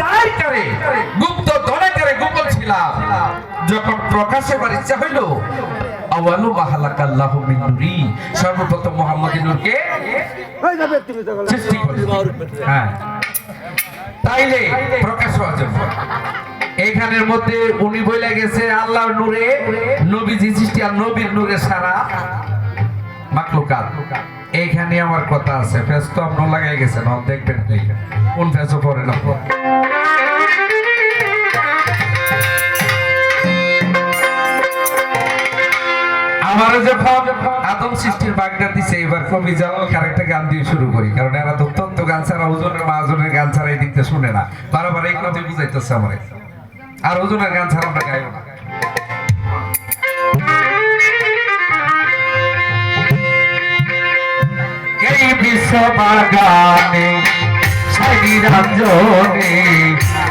চাই করে গুপ্ত দলে করে গোপন ছিলাম। যখন প্রকাশে বার ইচ্ছা হইল আওয়ালু মাহালাকাল্লাহু মিন নূরি সর্বপ্রথম নূরকে সৃষ্টি করলেন হ্যাঁ। তাইলে প্রকাশ হওয়ার জন্য। এইখানের মধ্যে উনি বলে গেছে আল্লাহর নূরে নবীজি সৃষ্টি আর নবীর নূরে সারা মাকলুকাত এইখানে আমার কথা আছে। ফেস তো আপনার লাগাই গেছেন দেখবেন দেখবেন। কোন ফেসও আমার যখন আদম সৃষ্টির বাগদা দিছে, এবার গান দিয়ে শুরু করি, কারণ এরা তো গান ছাড়া গান শুনে না। বারবার এই কথাই বুঝাইতেছে আমার। আর ওজনের গান ছাড়া আমরা গাইও না। বাগানে সারি রঞ্জনে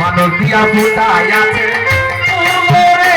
মানবিয়া ফুটাই আছে। ওরে,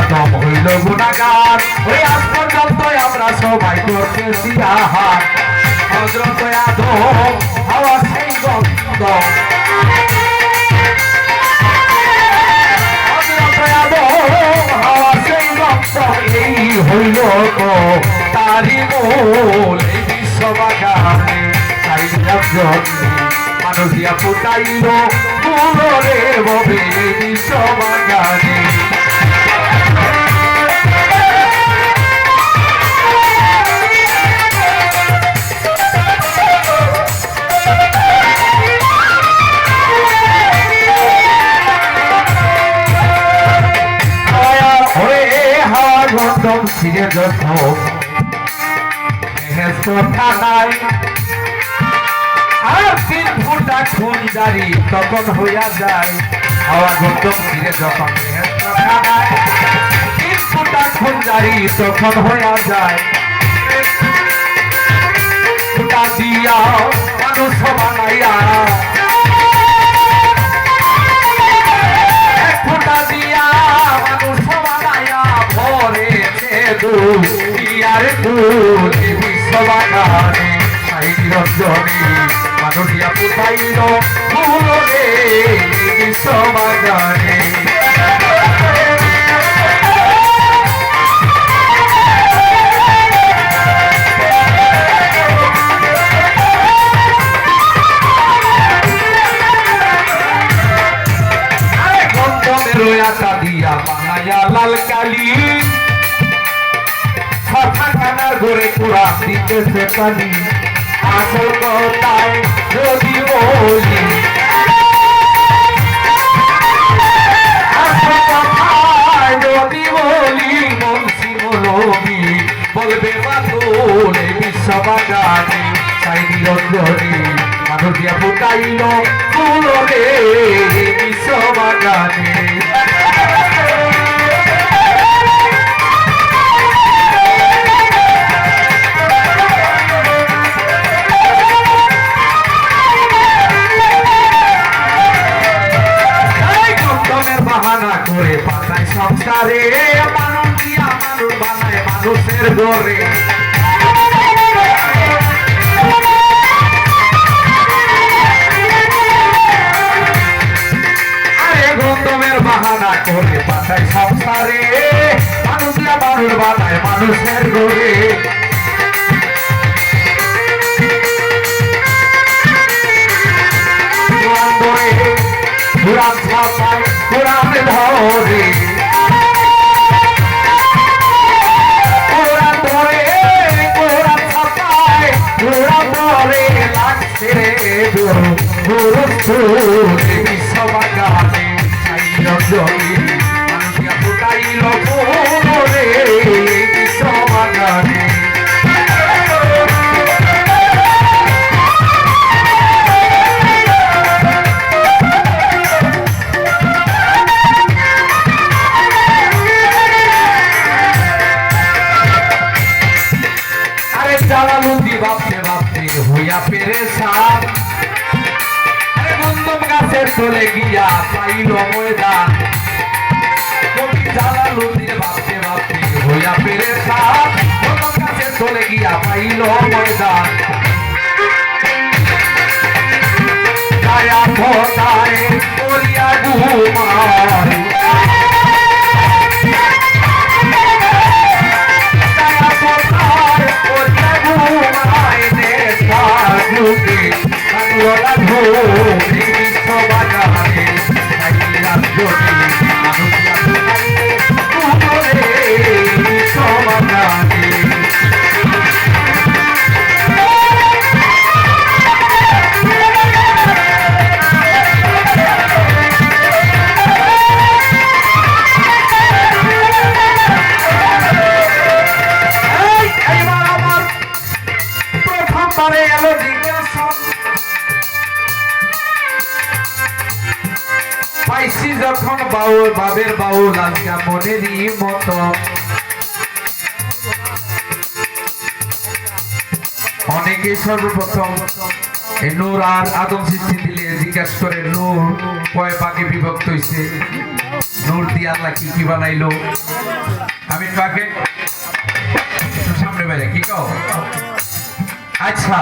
আদম হইল গুণাগার। ওরে আজ পর্যন্ত আমরা সবাই করতেছি আহার। হজরত আদম, হাওয়া সেই গন্ধ। হইল তারি মূল, এই বিশ্ববাগানে মানুষিয়া ফুটাইল। মূল রে ববে এই বিশ্ববাগানে। গন্ধম যখন বেহেস্ত থানায় আর তিন ফুটা খুন জারি তখন হইয়া যায়। হাওয়া গন্ধম ছিঁড়ে যখন বেহেস্ত থানায় তিন ফুটা খুন জারি তখন হইয়া যায়। ফুটা দিয়া মানুষ বানাইয়া দুধ ইয়ার দুধ বিশ্ববাগানে সাইনি রঞ্জনে মানুষিয়া পুতাইল ফুল রে বিশ্ববাগানে লাল দিতেছে পানি আসল কথায় যদি বলি। যদি বলি মনসি মলমি বলবে বাতুলে বিশ্ববাগানে সাইনি রঞ্জনে মানুষিয়া ফুটাইল ফুল রে বিশ্ববাগানে সংসারে মানুষ বানায় মানুষের চলে গিয়া পাইল ময়দান। কবি জালালুদ্দিন ভাবতে ভাবতে হইয়া পেরে গাছের চলে গিয়া পাইল ময়দান। ছায়া ফোটায় করিয়া ঘুমায়। পাইছি যখন বাউল, বাবের বাউল আজকা মনেরই মতো। অনেকে সর্বপ্রথম নূর আর আদম সৃষ্টি দিলে জিজ্ঞাসা করে, নূর, কয় পাকে বিভক্ত হইছে? নূর দিয়ে আল্লাহ কি কি বানাইলো? আমি পাকে সামনে বাইরে, কি কও? আচ্ছা।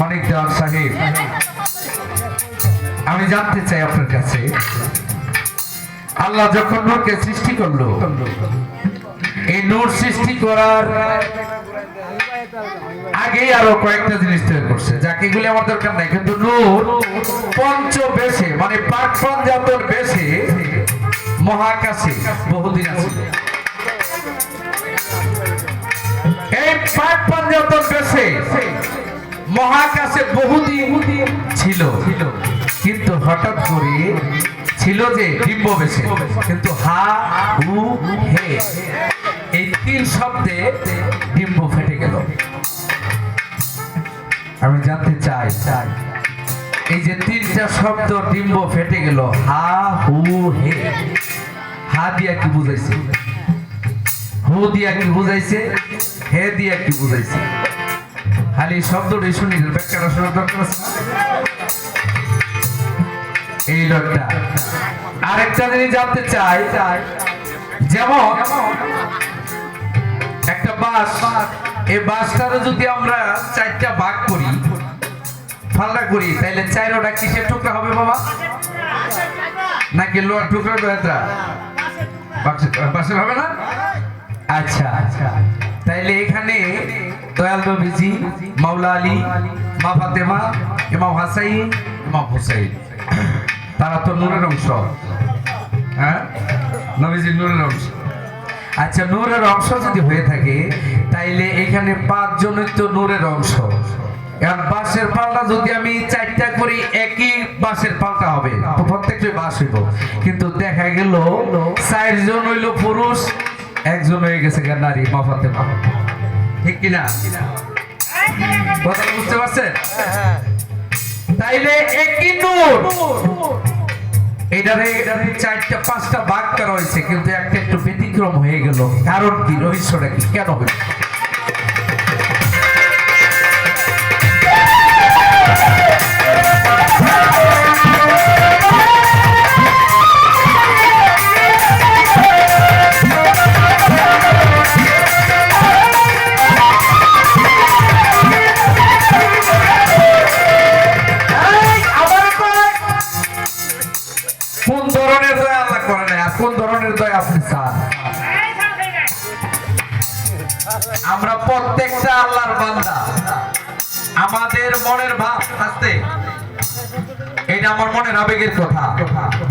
মানিক দেওয়ান সাহেব আমি জানতে চাই আপনার কাছে। আল্লাহ যখন নূরকে সৃষ্টি করল, এই নূর সৃষ্টি করার আগে আরও কয়েকটা জিনিস তৈরি করছে, যাকে এগুলি আমার দরকার নাই, কিন্তু নূর পঞ্চ বেশে মানে পাক পঞ্জাতর বেশে মহাকাশে বহুদিন আছে। এই পাক পঞ্জাতন বেশে মহাকাশে বহুদিন ছিল। কিন্তু হঠাৎ করে ছিল যে ডিম্ব বেশে কিন্তু হা, হু, হে, এই তিন শব্দে ডিম্ব ফেটে গেল। আমি জানতে চাই চাই এই যে তিনটা শব্দ ডিম্ব ফেটে গেল, হা, হু, হে, হা দিয়া কি বুঝাইছে? হু দিয়া কি বুঝাইছে? হে দিয়া কি বুঝাইছে? খালি শব্দটি শুনি, ব্যাখ্যাটা শোনার দরকার আছে? এই লোকটা। আরেকটা জিনিস জানতে চাই, যেমন একটা বাস, এই বাসটারও যদি আমরা চারটা ভাগ করি ফাল্লা করি তাহলে চারোটা কিসের টুকরা হবে বাবা? নাকি লোহার টুকরা এটা বাসের হবে না? আচ্ছা আচ্ছা। তাইলে এখানে দয়াল নবীজি, মাওলা আলী, মা ফাতেমা, ইমাম হাসাইন, ইমাম হুসাইন। তারা তো নূরের অংশ। হ্যাঁ? নবীজি নূরের অংশ। আচ্ছা নূরের অংশ যদি হয়ে থাকে তাইলে এখানে পাঁচ জনের তো নূরের অংশ। এখন বাঁশের পাল্টা যদি আমি চারটা করি একই বাঁশের পাল্টা হবে। প্রত্যেকটাই বাঁশ হইব। কিন্তু দেখা গেল চারজন হইল পুরুষ একজন হয়ে গেছে নারী মাফাতে ঠিক কিনা? কথা বুঝতে পারছেন? তাইলে একই নূর এটারে চারটা, পাঁচটা ভাগ করা হয়েছে কিন্তু একটা একটু ব্যতিক্রম হয়ে গেল। কারণ কি? রহস্যটা কি? কেন হইল আপনি চান আমরা প্রত্যেকটা আল্লাহর বান্দা। আমাদের মনের ভাব আসতে এটা আমার মনের আবেগের কথা।